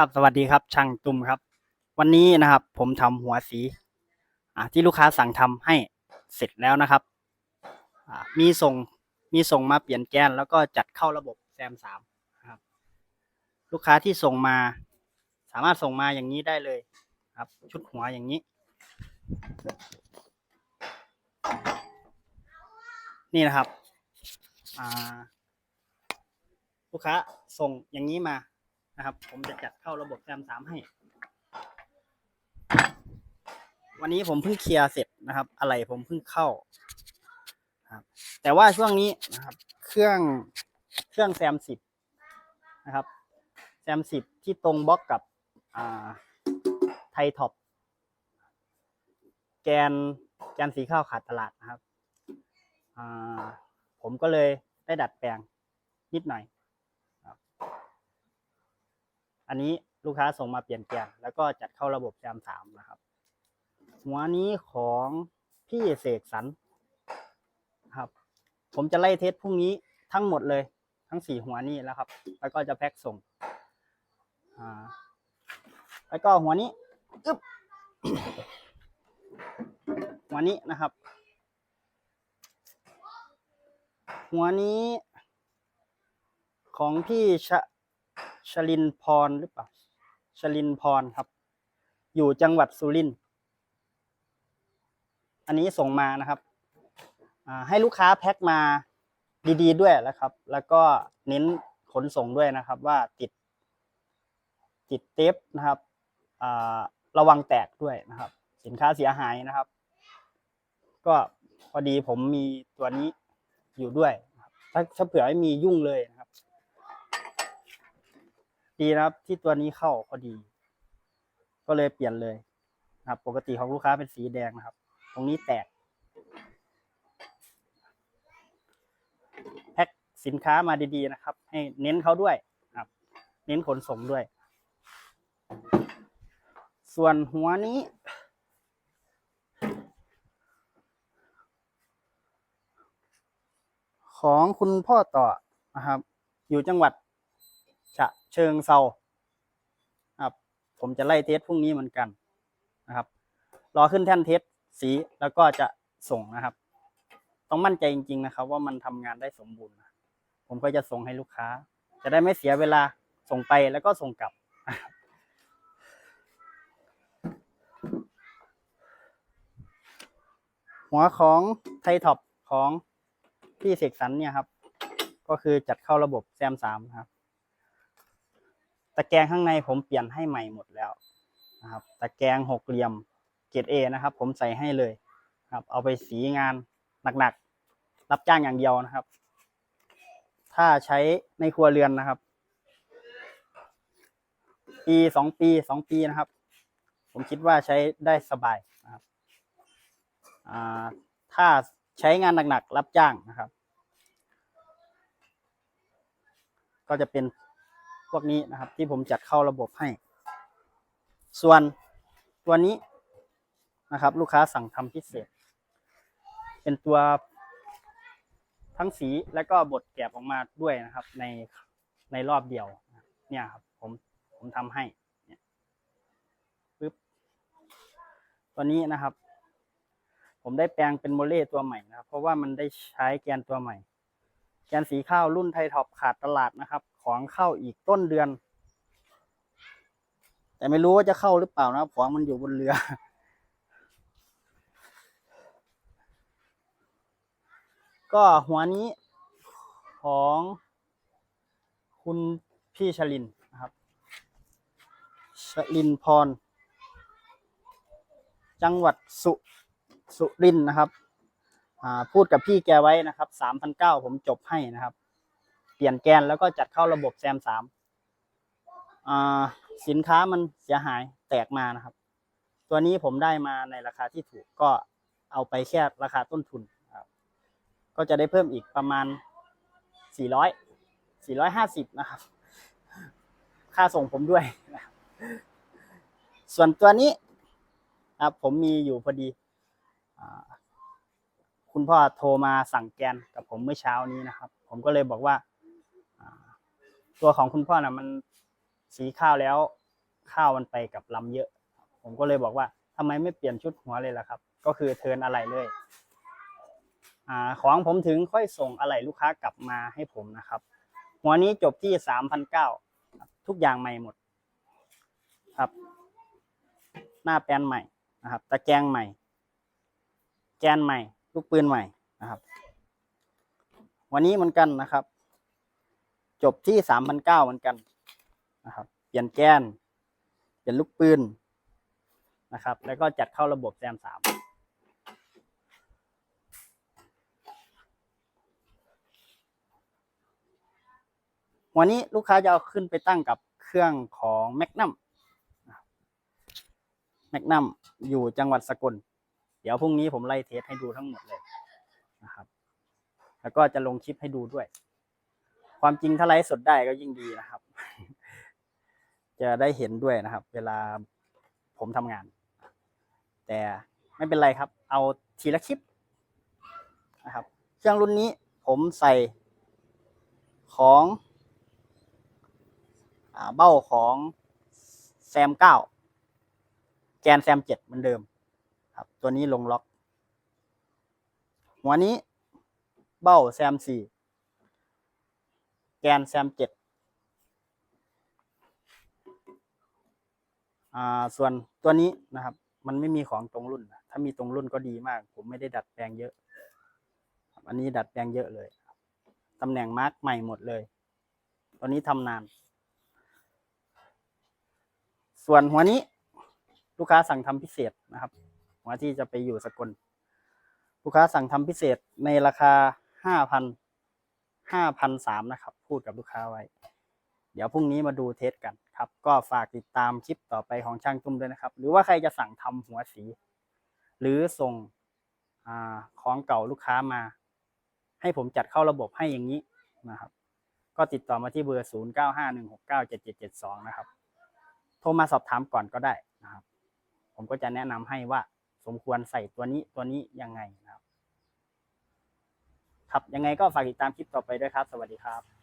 ครับสวัสดีครับช่างตุ้มครับ วันนี้นะครับ ผมทำหัวสีอ่าที่ลูกค้าสั่งทำให้เสร็จแล้วนะครับอ่ามีส่งมีส่งมาเปลี่ยนแกนแล้วก็จัดเข้าระบบแซมสามครับ ลูกค้าที่ส่งมา สามารถส่งมาอย่างนี้ได้เลยครับ ชุดหัวอย่างนี้ นี่นะครับอ่าลูกค้าส่งอย่างนี้มา นะครับ ผมจะจัดเข้าระบบแซมสามให้ วันนี้ผมเพิ่งเคลียร์เสร็จนะครับอะไรผมเพิ่งเข้าครับ แต่ว่าช่วงนี้นะครับ เครื่องเครื่องแซมสิบนะครับ แซมสิบที่ตรงบล็อกกับอ่าไทท็อปแกนแกนสีข้าวขาดตลาดนะครับ ผมก็เลยได้ดัดแปลงนิดหน่อย อันนี้ลูกค้าส่งมาเปลี่ยนแกนแล้วก็จัดเข้าระบบแซมสามนะครับ หัวนี้ของพี่เสกสรรครับ ผมจะไล่เทสพรุ่งนี้ทั้งหมดเลย ทั้งสี่หัวนี้แล้วครับ แล้วก็จะแพ็คส่งอ่าแล้วก็หัวนี้อึ๊บหัวนี้นะครับ หัวนี้ของพี่ชะ ชลินพรหรือเปล่าชลินพรครับ อยู่จังหวัดสุรินทร์อันนี้ส่งมานะครับให้ลูกค้าแพ็คมาดีๆด้วยแล้วครับ แล้วก็เน้นขนส่งด้วยนะครับ ว่าติดติดเทปนะครับระวังแตกด้วยนะครับ สินค้าเสียหายนะครับ ก็พอดีผมมีตัวนี้อยู่ด้วยถ้าถ้าเผื่อไม่มียุ่งเลยนะ ดีนะครับ ที่ตัวนี้เข้าพอดี ก็เลยเปลี่ยนเลยนะครับ ปกติของลูกค้าเป็นสีแดงนะครับ ตรงนี้แตก แพ็คสินค้ามาดีๆนะครับ ให้เน้นเขาด้วยครับ เน้นขนส่งด้วย ส่วนหัวนี้ของคุณพ่อต่อนะครับ อยู่จังหวัด เชิงเซาครับ ผมจะไล่เทสพรุ่งนี้เหมือนกันนะครับ รอขึ้นแท่นเทสสีแล้วก็จะส่งนะครับ ต้องมั่นใจจริง ๆนะครับ ว่ามันทำงานได้สมบูรณ์ผมก็จะส่งให้ลูกค้า จะได้ไม่เสียเวลาส่งไปแล้วก็ส่งกลับหัวของไทท็อปของพี่เสกสรรเนี่ยครับ ก็คือจัดเข้าระบบแซมสามครับ ตะแกรงข้างในผมเปลี่ยนให้ใหม่หมดแล้วนะครับ ตะแกรงหกเหลี่ยมเกรดเอนะครับ ผมใส่ให้เลยครับ เอาไปสีงานหนักๆ รับจ้างอย่างเดียวนะครับ ถ้าใช้ในครัวเรือนนะครับ ปีสองปีสองปีนะครับ ผมคิดว่าใช้ได้สบายนะครับถ้าใช้งานหนักๆ รับจ้างนะครับ ก็จะเป็น พวกนี้นะครับ ที่ผมจัดเข้าระบบให้ ส่วนตัวนี้นะครับ ลูกค้าสั่งทำพิเศษ เป็นตัวทั้งสีและก็บดแกะออกมาด้วยนะครับ ในในรอบเดียว เนี่ยครับ ผมผมทำให้ปึ๊บตัวนี้นะครับ ผมได้แปลงเป็นโมเลตัวใหม่นะครับ เพราะว่ามันได้ใช้แกนตัวใหม่ แกนสีข้าวรุ่นไทยท็อปขาดตลาดนะครับ ของเข้าอีกต้นเดือน แต่ไม่รู้ว่าจะเข้าหรือเปล่านะครับของมันอยู่บนเรือ ก็หัวนี้ของคุณพี่ชลินนะครับชลินพร จังหวัดสุสุรินนะครับ พูดกับพี่แกไว้นะครับสามพันเก้าผมจบให้นะครับ เปลี่ยนแกนแล้วก็จัดเข้าระบบแซมสามสินค้ามันเสียหายแตกมานะครับ ตัวนี้ผมได้มาในราคาที่ถูกก็เอาไปแค่ราคาต้นทุนครับก็จะได้เพิ่มอีกประมาณสี่ร้อยสี่ร้อยห้าสิบนะครับ ค่าส่งผมด้วย ส่วนตัวนี้ครับผมมีอยู่พอดีอ คุณพ่อโทรมาสั่งแกนกับผมเมื่อเช้านี้นะครับ ผมก็เลยบอกว่า ตัวของคุณพ่อน่ะมันสีข้าวแล้วข้าวมันไปกับลำเยอะ ผมก็เลยบอกว่าทำไมไม่เปลี่ยนชุดหัวเลยล่ะครับ ก็คือเทินอะไรเลยอของผมถึงค่อยส่งอะไรลูกค้ากลับมาให้ผมนะครับ หัวนี้จบที่สามพันเก้าทุกอย่างใหม่หมด ครับ หน้าแปลนใหม่นะครับ ตะแกรงใหม่ แกนใหม่ ลูกปืนใหม่นะครับ วันนี้เหมือนกันนะครับ จบที่สามพันเก้าเหมือนกันนะครับ เปลี่ยนแกน เปลี่ยนลูกปืนนะครับ แล้วก็จัดเข้าระบบแซมสามวันนี้ลูกค้าจะเอาขึ้นไปตั้งกับเครื่องของแมกนัมแมกนัมอยู่จังหวัดสกล ดี๋ยวพรุ่งนี้ผมไล่เทสให้ดูทั้งหมดเลยนะครับ แล้วก็จะลงคลิปให้ดูด้วย ความจริงถ้าไลฟ์สดได้ก็ยิ่งดีนะครับ จะได้เห็นด้วยนะครับ เวลาผมทำงาน แต่ไม่เป็นไรครับ เอาทีละคลิปนะครับ เครื่องรุ่นนี้ผมใส่ของอเบ้าของแซมเก้าแกนแซมเจ็ดเหมือนเดิม ครับ ตัวนี้ลงล็อก หัวนี้เบ้าแซมสี่แกนแซมเจ็ดอ่าส่วนตัวนี้นะครับ มันไม่มีของตรงรุ่น ถ้ามีตรงรุ่นก็ดีมาก ผมไม่ได้ดัดแปลงเยอะ อันนี้ดัดแปลงเยอะเลยตำแหน่งมาร์กใหม่หมดเลย ตัวนี้ทำนาน ส่วนหัวนี้ลูกค้าสั่งทำพิเศษนะครับ หัวที่จะไปอยู่สกล ลูกค้าสั่งทำพิเศษในราคาห้าพันห้าพันสามนะครับ พูดกับลูกค้าไว้ เดี๋ยวพรุ่งนี้มาดูเทสกันครับ ก็ฝากติดตามคลิปต่อไปของช่างตุ้มด้วยนะครับ หรือว่าใครจะสั่งทำหัวสี หรือส่งอของเก่าลูกค้ามา ให้ผมจัดเข้าระบบให้อย่างนี้นะครับ ก็ติดต่อมาที่เบอร์ 0 9 5 1 6 9 7 7 7 2 นะครับ โทรมาสอบถามก่อนก็ได้นะครับ ผมก็จะแนะนำให้ว่า สมควรใส่ตัวนี้ตัวนี้ยังไงนะครับ ครับยังไงก็ฝากติดตามคลิปต่อไปด้วยครับ สวัสดีครับ